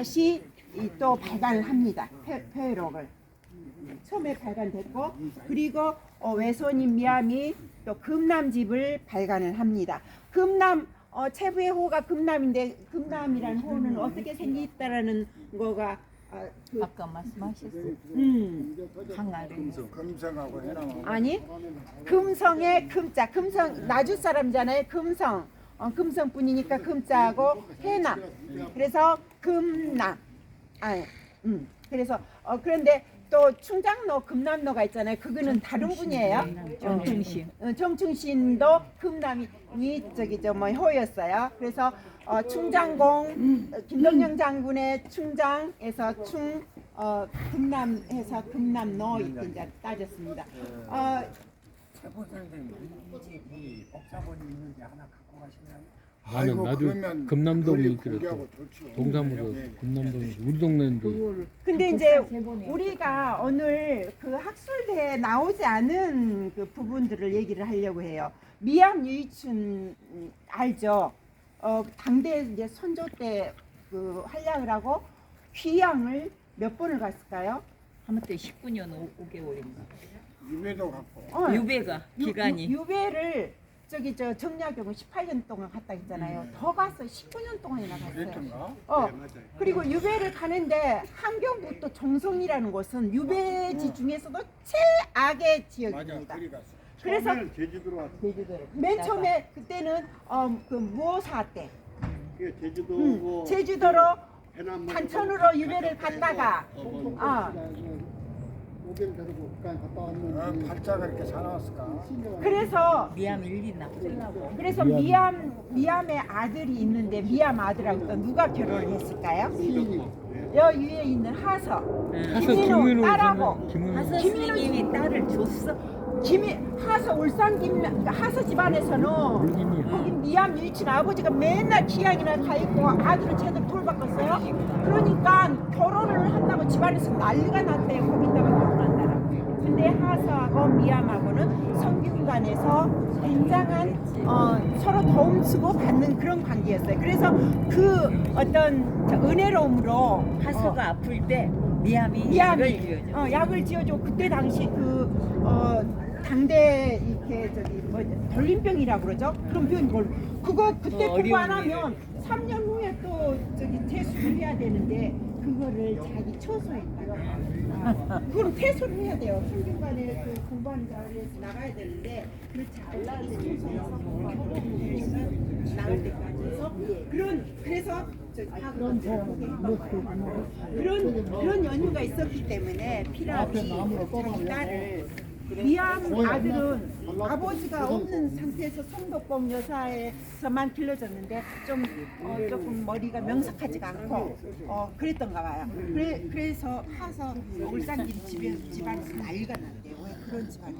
다시 이 또 발간을 합니다. 폐, 회록을 처음에 발간됐고 그리고 어, 외손인 미암이 또 금남집을 발간을 합니다. 금남 어, 최부의 호가 금남인데 금남이라는 호는 어떻게 생겼다라는 거가 아, 그, 아까 말씀하셨어요. 음, 항아리. 금성하고 해나면 아니 금성의 금자 금성 나주 사람잖아요 금성 어, 금성뿐이니까 금자하고 해나. 그래서 금남 아니 음. 그래서 어 그런데 또 충장로 금남로가 있잖아요. 그거는 다른 분이에요. 정충신. 어, 정충신도 금남이 저기 저뭐 호였어요. 그래서 어, 충장공 어, 김동영 장군의 충장에서 충 어, 금남해서 금남로 이렇게 이제 따졌습니다. 어, 최고 선생님 이 옥사본이 있는데 하나 갖고 가시나요? 아이고, 나도 그러면 금남동이 그걸 있더라고. 공개하고 좋죠. 동사무소 예. 금남동이 우리 동네인데 근데 이제 우리가 오늘 그 학술대에 나오지 않은 그 부분들을 얘기를 하려고 해요. 미암 유이춘 음, 알죠? 어, 당대 이제 선조 때그 활약을 하고 귀양을 몇 번을 갔을까요? 하마터 19년 5, 개월인가 유배도 갖고 어, 유배가 유- 기간이. 유, 배를 저기 저 정약용은 18년 동안 갔다 했잖아요. 더 갔어. 19년 동안이나 갔어요. 그랬던가? 어. 그리고 유배를 가는데 함경북도 정성이라는 곳은 유배지 중에서도 최악의 맞아 지역입니다. 그리 갔어. 그래서 처음에는 제주도로 왔어. 맨 처음에 그때는 어, 그 무오사 때그 제주도 음, 뭐 제주도로 해남 단천으로 유배를 갔다가 어, 모델 데리고 북한 갔다 어, 왔는데 팔자가 이렇게 사나웠을까? 그래서 미암 일리 나쁘려고. 그래서 미암 미암의 아들이 있는데 미암 아들하고 또 누가 결혼을 했을까요? 여 위에 있는 하서 하서 김민호 김민호 딸하고 김민호 하서 스님이 딸을 줬어. 김이 하서 울산 김 하서 집안에서는 물김이야. 거기 미암 일친 아버지가 맨날 기양이나 가 있고 아들은 제대로 돌바꿨어요. 그러니까 결혼을 한다고 집안에서 난리가 났대요. 결혼한다라고. 근데 하서하고 미암하고는 성균관에서 굉장한 어, 서로 도움주고 받는 그런 관계였어요. 그래서 그 어떤 저 은혜로움으로 하서가 아플 때 미암이 미암이 약을 지어줘. 어, 약을 지어줘. 그때 당시 그 어, 당대 이렇게 저기 뭐 돌림병이라 그러죠. 그런 병 이 걸. 그거 그때 어, 공부 안 하면 3년 후에 또 저기 퇴소를 해야 되는데 그거를 자기 처소했다가 아, 그럼 퇴소를 해야 돼요. 성균관에 그 공부하는 자리에서 나가야 되는데 그렇지 않게 처소해서 결혼을 나갈 때까지 해서 그런 그래서 그런 그런 그런 연유가 있었기 때문에 피라비 자기 딸을 미암 아들은 아버지가 없는 상태에서 성덕봉 여사에서만 길러졌는데 좀 어, 조금 머리가 명석하지가 않고 어, 그랬던가 봐요. 그래, 그래서 하서 울산길 집에 집안에서 난리가 났대요. 왜 그런 집안이